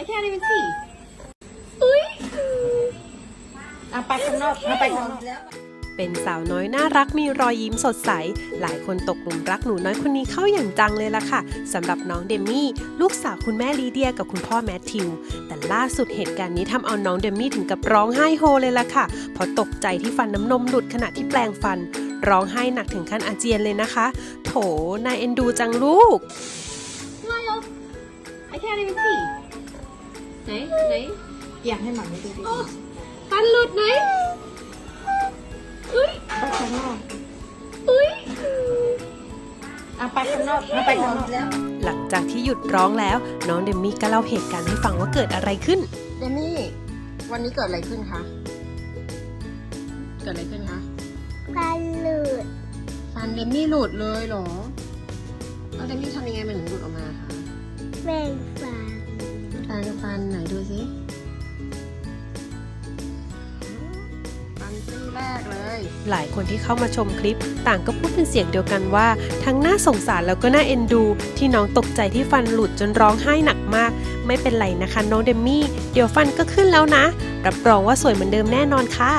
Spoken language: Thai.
I can't even see อุ้ยอะไปข้างนอกเอาไปข้างนอกเป็นสาวน้อยน่ารักมีรอยยิ้มสดใส หลายคนตกหลุมรักหนูน้อยคนนี้เข้าอย่างจังเลยล่ะค่ะสำหรับน้องเดมี่ ลูกสาวคุณแม่ลีเดียกับคุณพ่อแมทธิว แต่ล่าสุดเหตุการณ์นี้ทำเอาน้องเดมี่ถึงกับร้องไห้โฮเลยล่ะค่ะเพราะตกใจที่ฟันน้ำนมหลุดขณะที่แปลงฟัน ร้องไห้หนักถึงขั้นอาเจียนเลยนะคะ โถนายเอ็นดูจังลูก Smile I can't even see ไหนไหนอยากให้หมาไม่ดูดิฟันหลุดไหนอุ้ยไปข้างนอกอุ้ยอะไปข้างนอกเอาไปข้างนอกแล้วหลังจากที่หยุดร้องแล้ว น้องเดมี่ก็เล่าเหตุการณ์ให้ฟังว่าเกิดอะไรขึ้น เดมี่ วันนี้เกิดอะไรขึ้นคะ เกิดอะไรขึ้นคะ ฟันหลุด ฟันเดมี่หลุดเลยเหรอ แล้วเดมี่ทำยังไงมันถึงหลุดออกมาคะแบ่งฟัน แปรงฟันไหนดูสิฟันซี่แรกเลย หลายคนที่เข้ามาชมคลิป ต่างก็พูดเป็นเสียงเดียวกันว่า ทั้งน่าสงสารแล้วก็น่าเอ็นดู ที่น้องตกใจที่ฟันหลุดจนร้องไห้หนักมาก ไม่เป็นไรนะคะน้องเดมมี่ เดี๋ยวฟันก็ขึ้นแล้วนะ รับรองว่าสวยเหมือนเดิมแน่นอนค่ะ